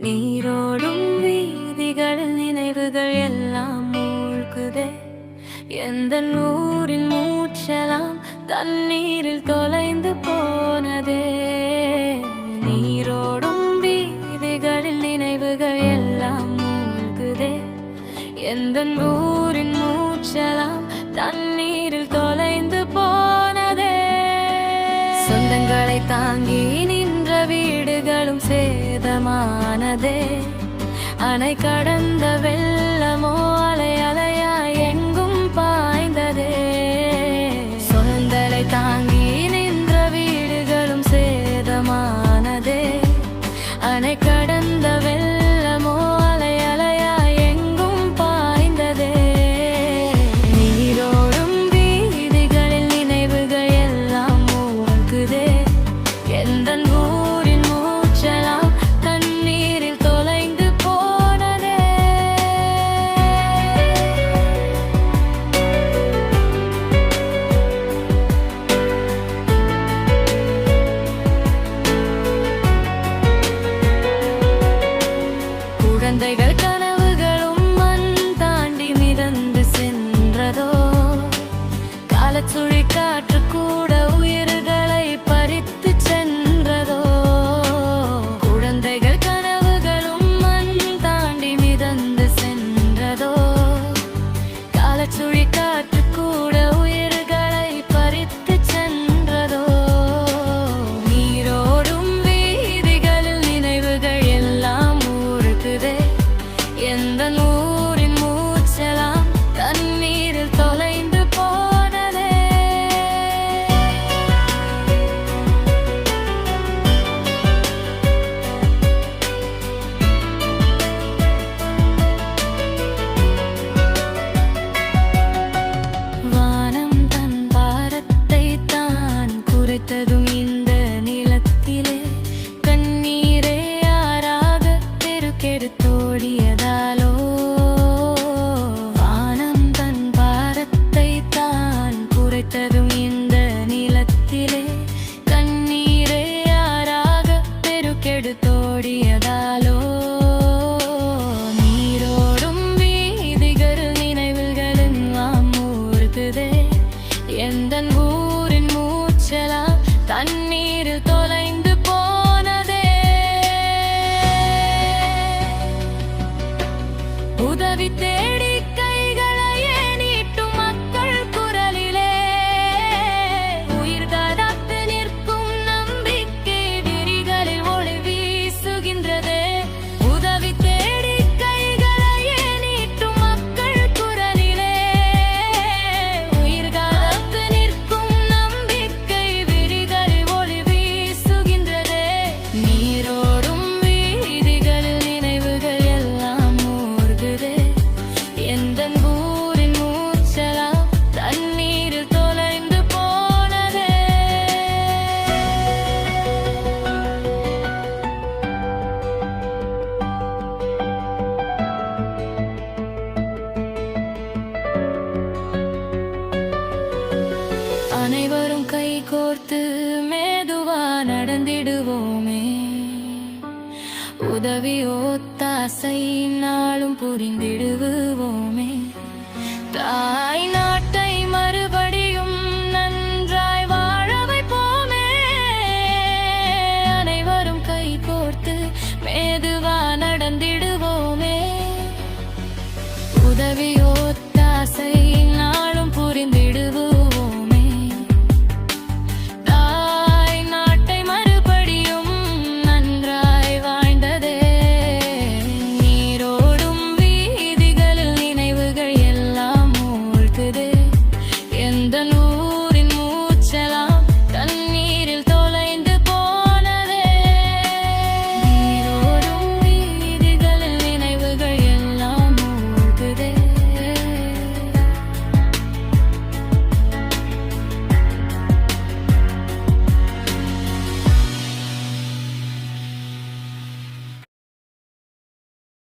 நீரோடும் வீதிகள் நினைவுகள் எல்லாம் மூழ்குதே. எந்த நூரில் மூச்சலாம் தண்ணீரில் தொலைந்து போனதே. நீரோடும் வீதிகளில் நினைவுகள் எல்லாம் மூழ்குதே. எந்த ஊரின் மூச்சலாம் தண்ணீரில் தொலைந்து போனதே. சொந்தங்களை தாங்கி வீடுகளும் சேதமானதே. அணை கடந்த வெள்ளமோ அலை அலை ছুরি কাট விடுவோமே. உதவி ஒத்தாசை நாளும் புரிந்திடுவோமே. தாய் நாட்டை மறுபடியும் நன்றாய் வாழ வைப்போமே. அனைவரும் கை கோர்த்து மெதுவா நடந்திடுவோமே. உதவியோ